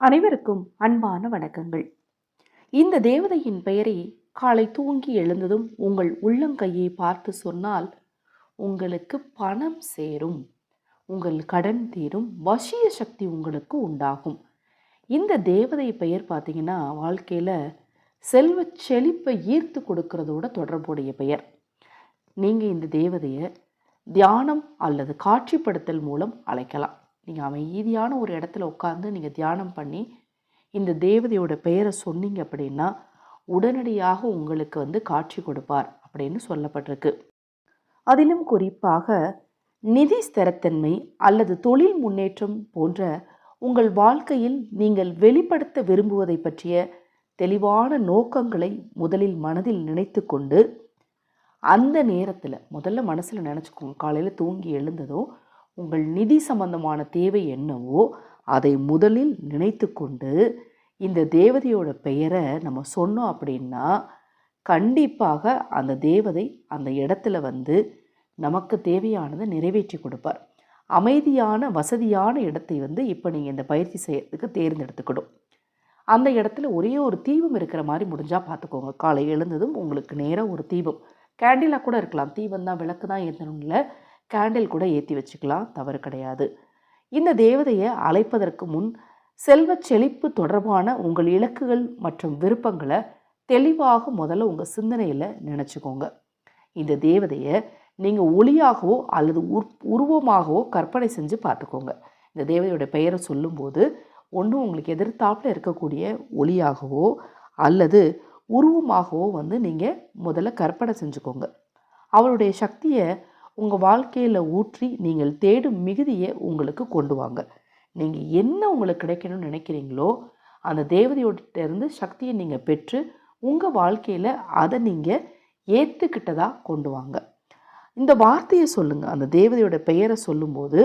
அனைவருக்கும் அன்பான வணக்கங்கள். இந்த தேவதையின் பெயரை காலை தூங்கி எழுந்ததும் உங்கள் உள்ளங்கையை பார்த்து சொன்னால் உங்களுக்கு பணம் சேரும் உங்கள் கடன் தீரும் வசிய சக்தி உங்களுக்கு உண்டாகும். இந்த தேவதை பெயர் பார்த்தீங்கன்னா வாழ்க்கையில் செல்வ செழிப்பை ஈர்த்து கொடுக்கறதோட தொடர்புடைய பெயர். நீங்கள் இந்த தேவதையை தியானம் அல்லது காட்சிப்படுத்தல் மூலம் அழைக்கலாம். நீங்கள் அமைதியான ஒரு இடத்துல உட்காந்து நீங்கள் தியானம் பண்ணி இந்த தேவதையோட பெயரை சொன்னீங்க அப்படின்னா உடனடியாக உங்களுக்கு வந்து காட்சி கொடுப்பார் அப்படின்னு சொல்லப்பட்டிருக்கு. அதிலும் குறிப்பாக நிதி ஸ்திரத்தன்மை அல்லது தொழில் முன்னேற்றம் போன்ற உங்கள் வாழ்க்கையில் நீங்கள் வெளிப்படுத்த விரும்புவதை பற்றிய தெளிவான நோக்கங்களை முதலில் மனதில் நினைத்து கொண்டு அந்த நேரத்தில் முதல்ல மனசில் நினச்சிக்கோங்க. காலையில் தூங்கி எழுந்ததும் உங்கள் நிதி சம்பந்தமான தேவை என்னவோ அதை முதலில் நினைத்து கொண்டு இந்த தேவதையோட பெயரை நம்ம சொன்னோம் அப்படின்னா கண்டிப்பாக அந்த தேவதை அந்த இடத்துல வந்து நமக்கு தேவையானதை நிறைவேற்றி கொடுப்பார். அமைதியான வசதியான இடத்தை வந்து இப்போ நீங்கள் இந்த பயிற்சி செய்யறதுக்கு தேர்ந்தெடுத்துக்கணும். அந்த இடத்துல ஒரே ஒரு தீபம் இருக்கிற மாதிரி முடிஞ்சால் பார்த்துக்கோங்க. காலை எழுந்ததும் உங்களுக்கு நேராக ஒரு தீபம். கேண்டிலாக கூட இருக்கலாம். தீபம் தான் விளக்கு தான் ஏற்றணும் இல்லை கேண்டில் கூட ஏற்றி வச்சுக்கலாம் தவறு கிடையாது. இந்த தேவதையை அழைப்பதற்கு முன் செல்வ செழிப்பு தொடர்பான உங்கள் இலக்குகள் மற்றும் விருப்பங்களை தெளிவாக முதல்ல உங்கள் சிந்தனையில் நினச்சிக்கோங்க. இந்த தேவதையை நீங்கள் ஒளியாகவோ அல்லது உர் உருவமாகவோ கற்பனை செஞ்சு பார்த்துக்கோங்க. இந்த தேவதையோட பெயரை சொல்லும்போது ஒன்று உங்களுக்கு எதிர்த்தாப்பில் இருக்கக்கூடிய ஒளியாகவோ அல்லது உருவமாகவோ வந்து நீங்கள் முதல்ல கற்பனை செஞ்சுக்கோங்க. அவளுடைய சக்தியை உங்கள் வாழ்க்கையில் ஊற்றி நீங்கள் தேடும் மிகுதியை உங்களுக்கு கொண்டு வாங்க. நீங்கள் என்ன உங்களுக்கு கிடைக்கணும்னு நினைக்கிறீங்களோ அந்த தேவதையோட இருந்து சக்தியை நீங்கள் பெற்று உங்கள் வாழ்க்கையில் அதை நீங்கள் ஏற்றுக்கிட்டதாக கொண்டு வாங்க. இந்த வார்த்தையை சொல்லுங்கள் அந்த தேவதையோட பெயரை சொல்லும்போது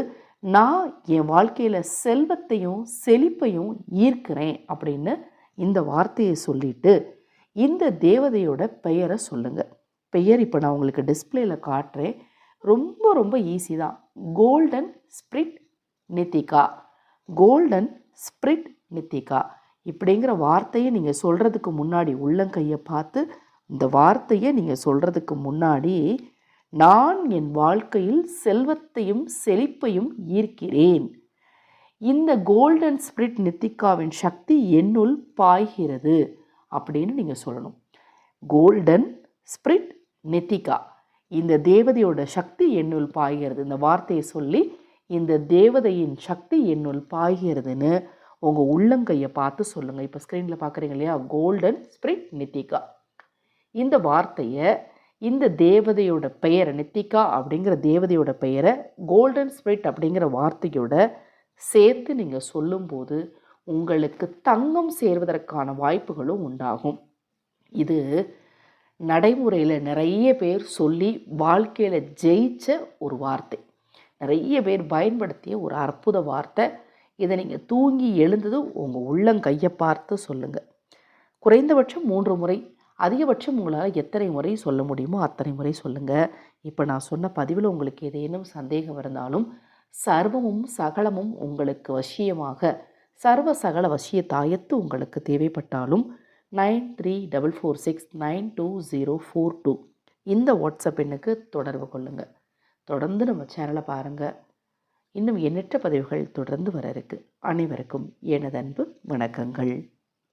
நான் என் வாழ்க்கையில் செல்வத்தையும் செழிப்பையும் ஈர்க்கிறேன் அப்படின்னு இந்த வார்த்தையை சொல்லிட்டு இந்த தேவதையோட பெயரை சொல்லுங்கள் பெயர் இப்போ நான் உங்களுக்கு டிஸ்பிளேயில் காட்டுறேன். ரொம்ப ரொம்ப ஈஸி தான். Golden spirit Nithika golden spirit Nithika இப்படிங்கிற வார்த்தையை நீங்கள் சொல்கிறதுக்கு முன்னாடி உள்ளங்கையை பார்த்து இந்த வார்த்தையை நீங்கள் சொல்கிறதுக்கு முன்னாடி நான் என் வாழ்க்கையில் செல்வத்தையும் செழிப்பையும் ஈர்க்கிறேன். இந்த கோல்டன் ஸ்பிரிட் நித்திகாவின் சக்தி என்னுள் பாய்கிறது அப்படின்னு நீங்கள் சொல்லணும். கோல்டன் ஸ்பிரிட் நித்திகா இந்த தேவதையோட சக்தி என்னுள் பாய்கிறது. இந்த வார்த்தையை சொல்லி இந்த தேவதையின் சக்தி என்னுள் பாய்கிறதுன்னு உங்கள் உள்ளங்கையை பார்த்து சொல்லுங்கள் இப்போ ஸ்க்ரீனில் பார்க்குறீங்க இல்லையா? கோல்டன் ஸ்பிரிட் நித்திகா இந்த வார்த்தையை இந்த தேவதையோட பெயரை நித்திகா அப்படிங்கிற தேவதையோட பெயரை கோல்டன் ஸ்பிரிட் அப்படிங்கிற வார்த்தையோட சேர்த்து நீங்கள் சொல்லும்போது உங்களுக்கு தங்கம் சேர்வதற்கான வாய்ப்புகளும் உண்டாகும். இது நடைமுறையில் நிறைய பேர் சொல்லி வாழ்க்கையில் ஜெயிச்ச ஒரு வார்த்தை. நிறைய பேர் பயன்படுத்திய ஒரு அற்புத வார்த்தை. இதை நீங்கள் தூங்கி எழுந்ததும் உங்கள் உள்ளங்கையை பார்த்து சொல்லுங்கள் குறைந்தபட்சம் மூன்று முறை அதிகபட்சம் உங்களால் எத்தனை முறை சொல்ல முடியுமோ அத்தனை முறை சொல்லுங்கள் இப்போ நான் சொன்ன பதிவில் உங்களுக்கு ஏதேனும் சந்தேகம் இருந்தாலும் சர்வமும் சகலமும் உங்களுக்கு வசியமாக சர்வ சகல வசிய தாயத்து உங்களுக்கு தேவைப்பட்டாலும் nine three double four six nine two zero four two. இந்த வாட்ஸ்அப் எண்ணுக்கு தொடர்பு கொள்ளுங்கள் தொடர்ந்து நம்ம சேனலை பாருங்கள் இன்னும் எண்ணற்ற பதிவுகள் தொடர்ந்து வர இருக்கு. அனைவருக்கும் எனது அன்பு வணக்கங்கள்.